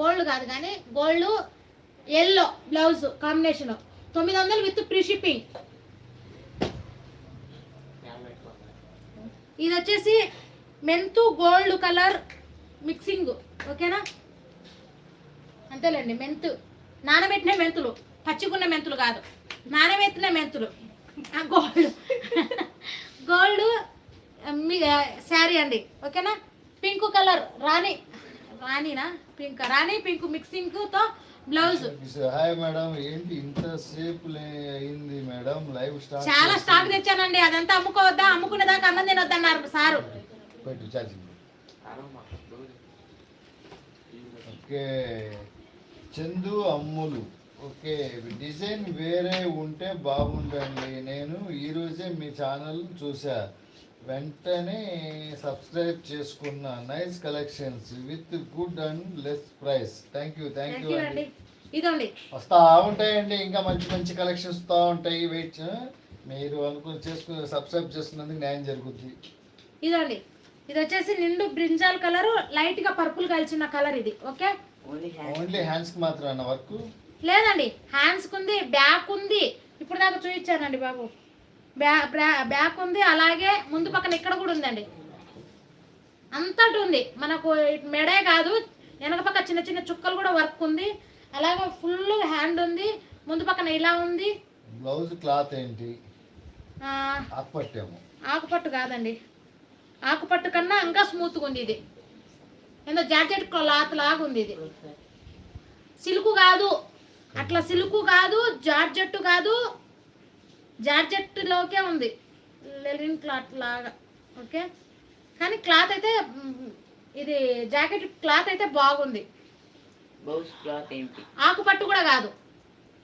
Gold కాదు కానీ gold yellow blouse combination. తొమ్మిది వందలు విత్ ఫ్రీ షిప్పింగ్. ఇది వచ్చేసి మెంతు గోల్డ్ కలర్ మిక్సింగ్. ఓకేనా? అంతేలేండి మెంతు. నానబెట్టిన మెంతులు పచ్చిగున్న మెంతులు కాదు. నానబెట్టిన మెంతులు. గోల్డ్. గోల్డ్ మీ శారీ అండి. ఓకేనా? పింక్ కలర్ రాణి. రాణినా? పింక్. రాణి పింక్ మిక్సింగ్తో బ్లౌజ్. హాయ్ మేడం ఏంటి ఇంతసేపు లే- అయింది మేడం లైవ్ స్టార్ట్ చాలా స్టాక్ తెచ్చానండి. అదంతా అమ్ముకోవద్దా? అమ్ముకునే దాకా అన్నం తినొద్దన్నారు sir. Okay. Chandu Ammulu. Okay. Design వేరే ఉంటే బాగుండండి. నేను ఈరోజే మీ ఛానల్ చూసా. వెంటనే సబ్స్క్రైబ్ చేసుకున్నా nice collections with good and less price. Thank you thank you అండి. ఇదండి. వస్తా ఉంటాయండి ఇంకా మంచి మంచి కలెక్షన్స్ వస్తూ ఉంటాయి. వెయిట్ మీరు అనుకుని చేసుకుని సబ్స్క్రైబ్ చేసుకున్నందుకు న్యాయం జరుగుద్ది. ఇదండి. ఇది వచ్చేసి నిండు బ్రింజాల్ కలర్ లైట్గా పర్పుల్ కలిసిన కలర్ ఇది. ఓకే? ఓన్లీ హ్యాండ్స్కి మాత్రమే వర్క్? లేదండి. హ్యాండ్స్ ఉంది బ్యాక్ ఉంది ఇప్పుడు దాకా చూపించానండి బాబు. బ్యాక్ ఉంది అలాగే ముందు పక్కన ఇక్కడ కూడా ఉందండి. అంతటి ఉంది. మనకు ఇటు మెడే కాదు వెనక పక్క చిన్న చిన్న చుక్కలు కూడా వర్క్ ఉంది. అలాగే ఫుల్ హ్యాండ్ ఉంది ముందు పక్కన ఇలా ఉంది. బ్లౌజ్ క్లాత్ ఏంటి? ఆకుపట్టు కాదండి. ఆకుపట్టు కన్నా ఇంకా స్మూత్గా ఉంది ఇది. ఏందో జాకెట్ క్లాత్ లాగా ఉంది ఇది. సిల్క్ కాదు. అట్లా సిల్క్ కాదు జార్జెట్ కాదు జార్జెట్లోకే ఉంది. లెలిన్ క్లాత్ లాగా ఓకే? కానీ క్లాత్ అయితే ఇది జాకెట్ క్లాత్ అయితే బాగుంది. బ్లౌజ్ క్లాత్ ఏంటి? ఆకుపట్టు కూడా కాదు.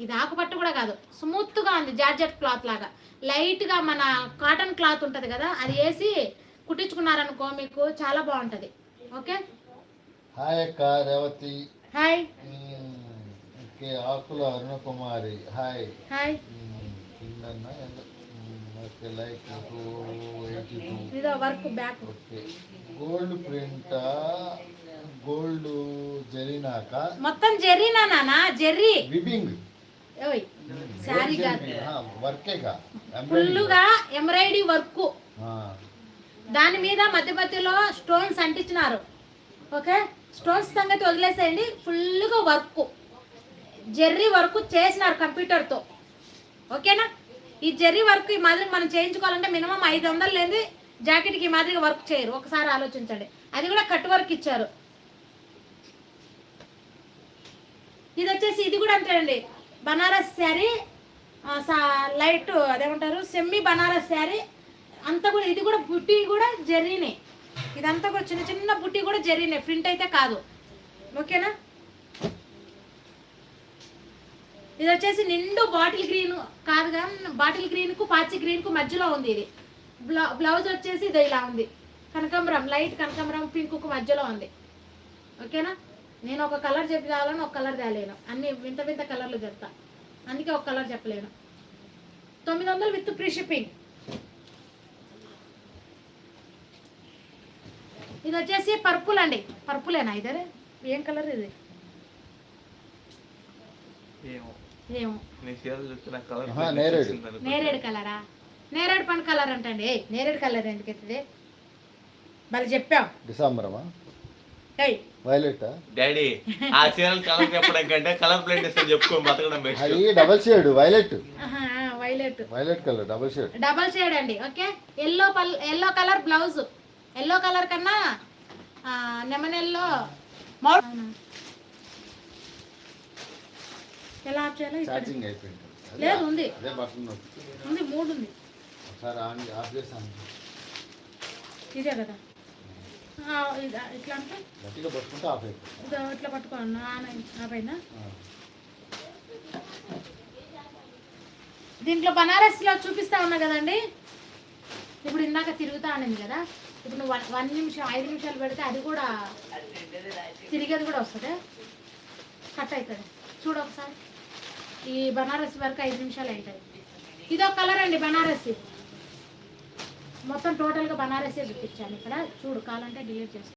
ఇది ఆకుపట్టు కూడా కాదు. స్మూత్గా ఉంది జార్జెట్ క్లాత్ లాగా. లైట్గా మన కాటన్ క్లాత్ ఉంటుంది కదా అది వేసి కుట్టించుకున్నారనుకో మీకు చాలా బాగుంటుంది. ఓకే? హాయ్ అక్క Revathi. Hi. Akula Arunakumari. Hi. Hi. Gold print? Gold జరినాక? మొత్తం జెర్రీనా నానా? జెర్రీ. విబింగ్. వర్కేగా? ఫుల్లుగా ఎంబ్రాయిడరీ వర్క్. దాని మీద మధ్య మధ్యలో స్టోన్స్ అంటించినారు. ఓకే? స్టోన్స్ సంగతి వదిలేసేయండి. ఫుల్గా వర్క్. జెర్రీ వర్క్ చేసినారు కంప్యూటర్తో. ఓకేనా? ఈ జెర్రీ వర్క్ ఈ మాదిరి మనం చేయించుకోవాలంటే మినిమం ఐదు వందలు లేని జాకెట్కి ఈ మాదిరిగా వర్క్ చేయరు. ఒకసారి ఆలోచించండి. అది కూడా కట్ వర్క్ ఇచ్చారు. ఇది వచ్చేసి ఇది కూడా అంతే అండి. బనారస్ శారీ సా- లైట్ అదేమంటారు? సెమ్మి బనారస్ శారీ. అంతా కూడా ఇది కూడా బుట్టి కూడా జర్రీనే. ఇదంతా కూడా చిన్న చిన్న బుట్టి కూడా జర్రీనే. ప్రింట్ అయితే కాదు. ఓకేనా? ఇది వచ్చేసి నిండు బాటిల్ గ్రీన్ కాదుగా బాటిల్ గ్రీన్కు పాచి గ్రీన్కు మధ్యలో ఉంది ఇది. బ్లౌ బ్లౌజ్ వచ్చేసి ఇది ఇలా ఉంది. కనకాంబరం లైట్ కనకాంబరం పింక్కు మధ్యలో ఉంది. ఓకేనా? నేను ఒక కలర్ చెప్పి కావాలని ఒక కలర్ తేలేను. అన్ని వింత వింత కలర్లు చెప్తా. అందుకే ఒక కలర్ చెప్పలేను. తొమ్మిది వందలు విత్ ప్రీ షిప్పింగ్ ఇది వచ్చేసి పర్పుల్ అండి. పర్పులేనా ఇదే ఏం కలర్ ఇది? నేరేడు. నేరేడు కలరా? నేరేడు పండు కలర్ అంటండి. ఏయ్, నేరేడు కలర్ ఎందుకు ఎత్తుంది? మళ్ళీ చెప్పాం. డిసెంబరమా? ఏయ్. వైలెట్? డాడీ ఆ చీరలు కలర్ చెప్పడం కంటే కలర్ ప్లేట్ ఇస్తే చెప్పుకో బతకడం బెస్ట్ అది డబల్ షేడ్ వైలెట్. ఆహా, violet. Violet colour double shade. Double shade అండి ఓకే? ఎల్లో పల్ yellow colour blouse. Yellow colour కన్నా లెమన్ ఎల్లో మౌ- ఎలా ఆఫ్ చేయాలో. ఛార్జింగ్ అయిపోయింది. లేదు ఉంది. అదే బటన్. ఉంది. మూడు ఉంది. ఒకసారి ఆన్ ఆఫ్ చేసి ఆన్ చేయి. ఇదే కదా. ఇట్లా అంటే? గట్టిగా పట్టుకుంటే ఆఫ్ అయిపోతుంది. ఇదో ఇట్లా పట్టుకోండి ఆన్ పైన ఆ. దీంట్లో బనారస్లో చూపిస్తా ఉన్నా కదండి? ఇప్పుడు ఇందాక తిరుగుతా అనింది కదా. ఇప్పుడు నువ్వు వన్ వన్ నిమిషం ఐదు నిమిషాలు పెడితే అది కూడా తిరిగేది కూడా వస్తుంది? కట్ అవుతుంది చూడు ఒకసారి. ఈ బనారస్ వరకు ఐదు నిమిషాలు అవుతుంది ఇదో కలర్ అండి బనారసి. మొత్తం టోటల్గా బనారసే చూపించాను ఇక్కడ. చూడు కావాలంటే డిలీట్ చేస్తాను